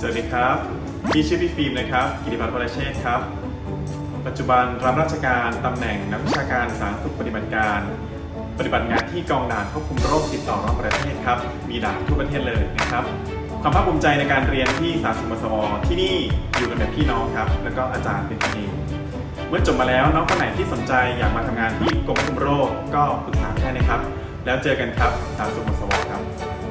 สวัสดีครับ พี่ชื่อพี่ฟิล์มนะครับ กิติพัฒน์วรเชษครับ ปัจจุบันรับราชการตำแหน่งนักวิชาการสาธารณสุขปฏิบัติการ ปฏิบัติงานที่กองด่านควบคุมโรคติดต่อนอกประเทศครับ มีด่านทั่วประเทศเลยนะครับ ความภาคภูมิใจในการเรียนที่สาธารณสุขมสวที่นี่อยู่กันแบบพี่น้องครับ แล้วก็อาจารย์เป็นกันเองเมื่อจบมาแล้วน้องคนไหนที่สนใจอยากมาทำงานที่กรมควบคุมโรคก็ปรึกษาได้นะครับ แล้วเจอกันครับสาธารณสุขมสวครับ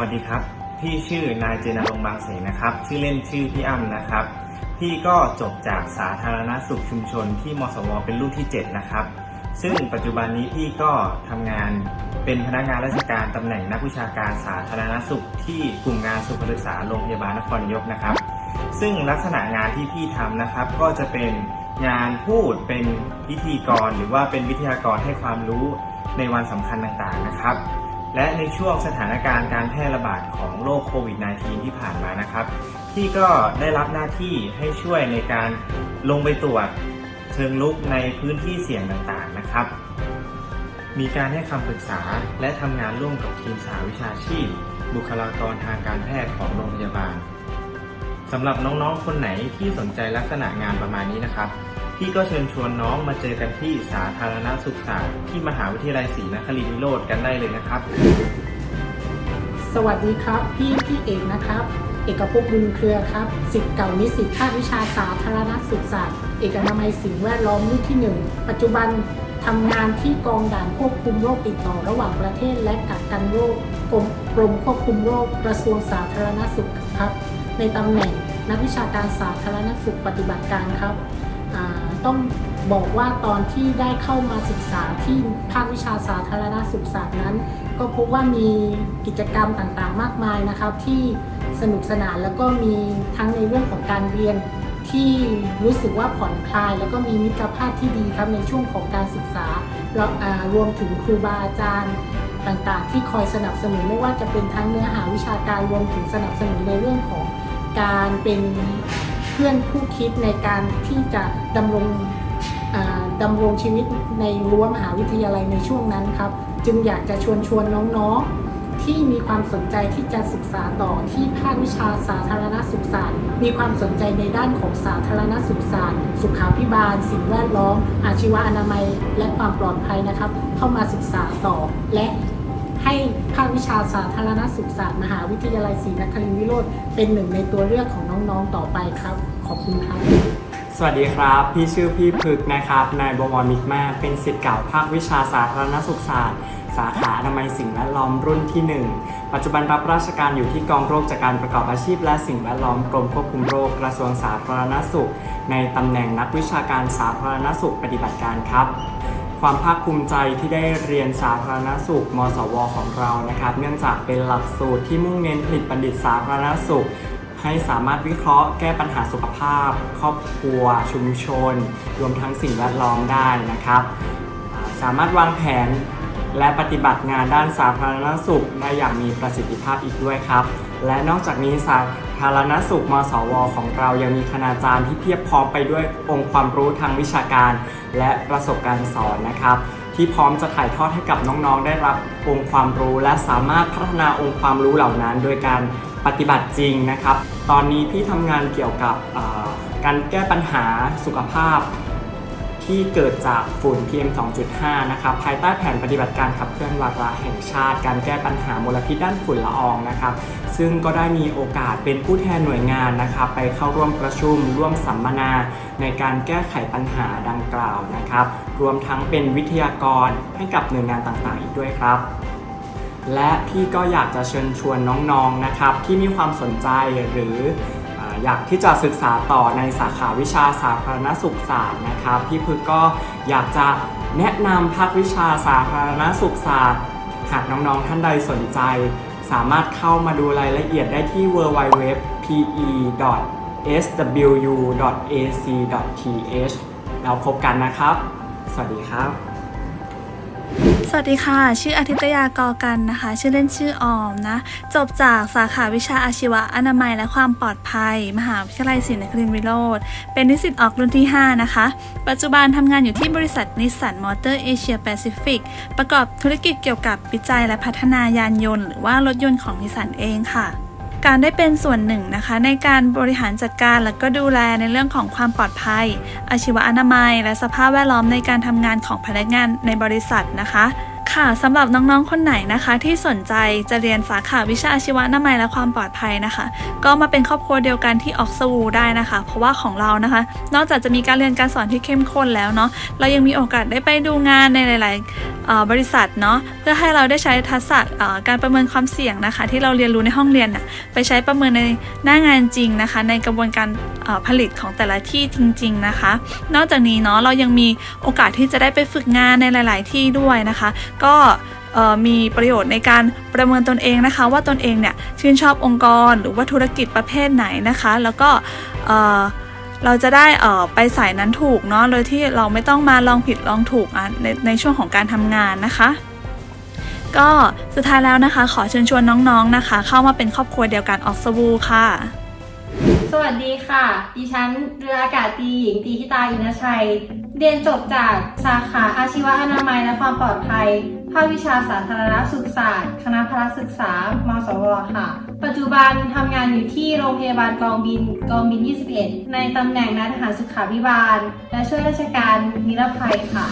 วัสดีครับ พี่ชื่อนายเจนรงบางเสนนะครับ ชื่อเล่นชื่อพี่อ้ำนะครับ พี่ก็จบจากสาธารณสุขชุมชนที่มสวเป็นรุ่นที่ 7 นะครับ ซึ่งปัจจุบันนี้พี่ก็ทำงานเป็นพนักงานราชการตำแหน่งนักวิชาการสาธารณสุข ที่กลุ่มงานสุขศึกษาโรงพยาบาลนครนายกนะครับ ซึ่งลักษณะงานที่พี่ทำนะครับ ก็จะเป็นงานพูดเป็นพิธีกร หรือว่าเป็นวิทยากรให้ความรู้ในวันสำคัญต่างๆนะครับ และในช่วงสถานการณ์การแพร่ระบาดของโรคโควิด -19 ที่ผ่านมานะครับพี่ก็ได้รับหน้าที่ให้ช่วยในการลงไปตรวจเชิงลุกในพื้นที่เสี่ยงต่างๆนะครับ มีการให้คำปรึกษาและทำงานร่วมกับทีมสาวิชาชีพ บุคลากรทางการแพทย์ของโรงพยาบาลสำหรับน้องๆ คนไหนที่สนใจลักษณะงานประมาณนี้นะครับ พี่ก็เชิญชวนน้องมาเจอกันที่สาธารณสุขศาสตร์ที่มหาวิทยาลัยศรีนครินทร์วิโรธกันได้เลยนะครับ สวัสดีครับ พี่พี่เอกนะครับ เอกภพบุญเครือครับสิทธิ์เก่านิสิตภาควิชาสาธารณสุขศาสตร์ เอกอนามัยสิ่งแวดล้อมรุ่นที่ 1 ปัจจุบันทำงานที่กองด่านควบคุมโรคติดต่อระหว่างประเทศและกักกันโรคกรมกรมควบคุมโรคกระทรวงสาธารณสุขครับ ในตำแหน่งนักวิชาการสาธารณสุขปฏิบัติการครับ ต้องบอกว่าตอนที่ได้เข้ามาศึกษาที่ภาควิชาสาธารณสุขศาสตร์นั้น ก็พบว่ามีกิจกรรมต่างๆ มากมายนะครับ ที่สนุกสนานแล้วก็มีทั้งในเรื่องของการเรียนที่รู้สึกว่าผ่อนคลาย แล้วก็มีมิตรภาพที่ดีครับในช่วงของการศึกษาแล้วอ่ารวมถึงครูบาอาจารย์ต่างๆ ที่คอยสนับสนุนไม่ว่าจะเป็นทั้งเนื้อหาวิชาการรวมถึงสนับสนุนในเรื่องของการเป็น เพื่อนคู่คิดในการที่จะดำรงดำรงชีวิตในรั้วมหาวิทยาลัยในช่วงนั้นครับ จึงอยากจะชวนชวนน้องๆ ที่มีความสนใจที่จะศึกษาต่อที่ภาควิชาสาธารณสุขศาสตร์ มีความสนใจในด้านของสาธารณสุขศาสตร์ สุขาภิบาล สิ่งแวดล้อม อาชีวะอนามัย และความปลอดภัยนะครับ เข้ามาศึกษาต่อและ ให้ภาควิชาสาธารณสุขศาสตร์มหาวิทยาลัยศรีนครินทรวิโรธเป็นหนึ่งในตัวเลือกของน้องๆต่อไปครับ ขอบคุณครับ สวัสดีครับ พี่ชื่อพี่พึกนะครับ นายบวรมิตรมาเป็นศิษย์เก่าภาควิชาสาธารณสุขศาสตร์ สาขาอนามัยสิ่งแวดล้อมรุ่นที่ 1 ปัจจุบันรับราชการอยู่ที่กองโรคจากการประกอบอาชีพ และสิ่งแวดล้อมกรมควบคุมโรคกระทรวงสาธารณสุข ในตำแหน่งนักวิชาการสาธารณสุขปฏิบัติการครับ ความภาคภูมิใจที่ได้เรียนสาธารณสุข มสว ของเรานะครับ เนื่องจากเป็นหลักสูตรที่มุ่งเน้นผลิตบัณฑิตสาธารณสุข ให้สามารถวิเคราะห์แก้ปัญหาสุขภาพ ครอบครัว ชุมชน รวมทั้งสิ่งแวดล้อมได้นะครับ สามารถวางแผนและปฏิบัติงานด้านสาธารณสุขได้อย่างมีประสิทธิภาพอีกด้วยครับ และนอกจากนี้สา ธารณสุขมสว ของเรายังมีคณาจารย์ที่เพียบพร้อมไปด้วยองค์ความรู้ทางวิชาการ และประสบการณ์สอนนะครับ ที่พร้อมจะถ่ายทอดให้กับน้องๆ ได้รับองค์ความรู้ และสามารถพัฒนาองค์ความรู้เหล่านั้น โดยการปฏิบัติจริงนะครับ ตอนนี้พี่ทำงานเกี่ยวกับการแก้ปัญหาสุขภาพ ที่เกิดจากฝุ่น PM 2.5 นะครับภายใต้แผนปฏิบัติการขับเคลื่อนวาระแห่งชาติ การแก้ปัญหามลพิษด้านฝุ่นละอองนะครับซึ่งก็ได้มีโอกาสเป็นผู้แทนหน่วยงานนะครับไปเข้าร่วมประชุม ร่วมสัมมนา ในการแก้ไขปัญหาดังกล่าวนะครับรวมทั้งเป็นวิทยากรให้กับหน่วยงานต่างๆ อีกด้วยครับและพี่ก็อยากจะเชิญชวนน้องๆนะครับที่มีความสนใจหรือ อยากที่จะศึกษาต่อในสาขาวิชาสาธารณสุขศาสตร์นะครับ พี่พึกก็อยากจะแนะนำภาควิชาสาธารณสุขศาสตร์ หากน้องๆท่านใดสนใจ สามารถเข้ามาดูรายละเอียดได้ที่ www.pe.swu.ac.th แล้วพบกันนะครับ สวัสดีครับ วัสดีค่ะ ชื่ออาทิตยากอกันนะคะ ชื่อเล่นชื่อออมนะ จบจากสาขาวิชาอาชีวะอนามัยและความปลอดภัย มหาวิทยาลัยศรีนครินทร์วิโรธเป็นนิสิตออกรุ่นที่ 5 นะคะ ปัจจุบันทำงานอยู่ที่บริษัทนิสสันมอเตอร์เอเชียแปซิฟิกประกอบธุรกิจเกี่ยวกับวิจัยและพัฒนายานยนต์ หรือว่ารถยนต์ของนิสสันเองค่ะ การได้เป็นส่วนหนึ่งนะคะ ในการบริหารจัดการและก็ดูแลในเรื่องของความปลอดภัย อาชีวอนามัย และสภาพแวดล้อมในการทำงานของพนักงานในบริษัทนะคะ ค่ะสำหรับน้องๆคนไหนนะคะ ที่สนใจจะเรียนสาขาวิชาอาชีวะอนามัยและความปลอดภัยนะคะ ก็มาเป็นครอบครัวเดียวกันที่ออกสวูได้นะคะ เพราะว่าของเรานะคะ นอกจากจะมีการเรียนการสอนที่เข้มข้นแล้วเนาะเรายังมีโอกาสได้ไปดูงานในหลายๆบริษัทเนาะเพื่อให้เราได้ใช้ทักษะการประเมินความเสี่ยงนะคะ ที่เราเรียนรู้ในห้องเรียนน่ะไปใช้ประเมินในหน้างานจริงนะคะ ในกระบวนการผลิตของแต่ละที่จริง ๆนะคะ นอกจากนี้เนาะเรายังมีโอกาสที่จะได้ไปฝึกงานในหลาย ๆ ที่ด้วยนะคะก็เอ่อมีประโยชน์ในการประเมินตนเองนะคะ ว่าตนเองเนี่ยชื่นชอบองค์กรหรือว่าธุรกิจประเภทไหนนะคะ แล้วก็เราจะได้ออไปสายนั้นถูกเนาะโดยที่เราไม่ต้องมาลองผิดลองถูกในในช่วงของการทำงานนะคะ ก็สุดท้ายแล้วนะคะ ขอเชิญชวนน้องๆนะคะ เข้ามาเป็นครอบครัวเดียวกันออกสวูค่ะ สวัสดีค่ะ ดิฉันเรืออากาศตีหญิงตีทิตาอินทชัย เรียนจบจากสาขาอาชีวอนามัยและความปลอดภัย ภาควิชาสาธารณสุขศาสตร์ คณะพละศึกษา มสว ค่ะ ปัจจุบันทำงานอยู่ที่โรงพยาบาลกองบินกองบิน 21 ในตำแหน่งนายทหารสุขาภิบาล และช่วยราชการนิรภัยค่ะ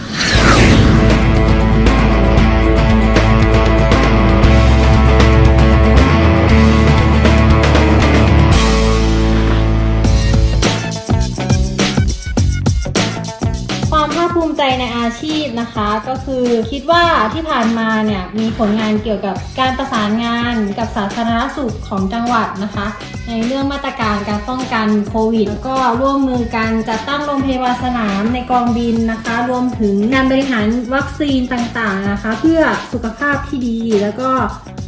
มิใจในอาชีพนะคะ ก็คือคิดว่าที่ผ่านมาเนี่ยมีผลงานเกี่ยวกับการประสานงานกับสาธารณสุขของจังหวัดนะคะ ในเรื่องมาตรการการป้องกันโควิดแล้วก็ร่วมมือกันจัดตั้งโรงพยาบาลสนามในกองบินนะคะ รวมถึงงานบริหารวัคซีนต่างๆนะคะ เพื่อสุขภาพที่ดีแล้วก็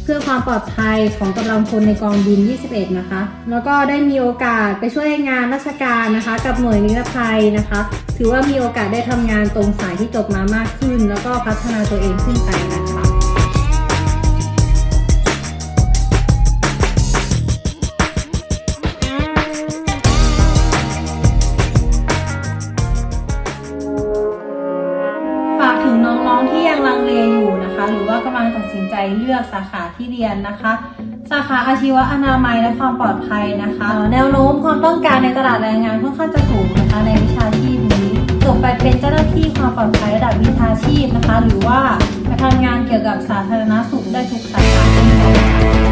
เพื่อความปลอดภัยของกำลังพลในกองบิน 21 นะคะ แล้วก็ได้มีโอกาสไปช่วยงานราชการนะคะ กับหน่วยนิรภัยนะคะ ถือว่ามีโอกาสได้ทำงานตรงสายที่จบมามากขึ้น แล้วก็พัฒนาตัวเองขึ้นไปนะคะฝากถึงน้องๆที่ยังลังเลอยู่นะคะ หรือว่ากำลังตัดสินใจเลือกสาขา ที่เรียนนะคะ สาขาอาชีวะอนามัยและความปลอดภัยนะคะ แนวโน้มความต้องการในตลาดแรงงานค่อนข้างจะสูงนะคะในวิชาชีพนี้จบไปเป็นเจ้าหน้าที่ความปลอดภัยระดับวิชาชีพนะคะ หรือว่าไปทำงานเกี่ยวกับสาธารณสุขได้ทุกสาขาเช่นกันค่ะ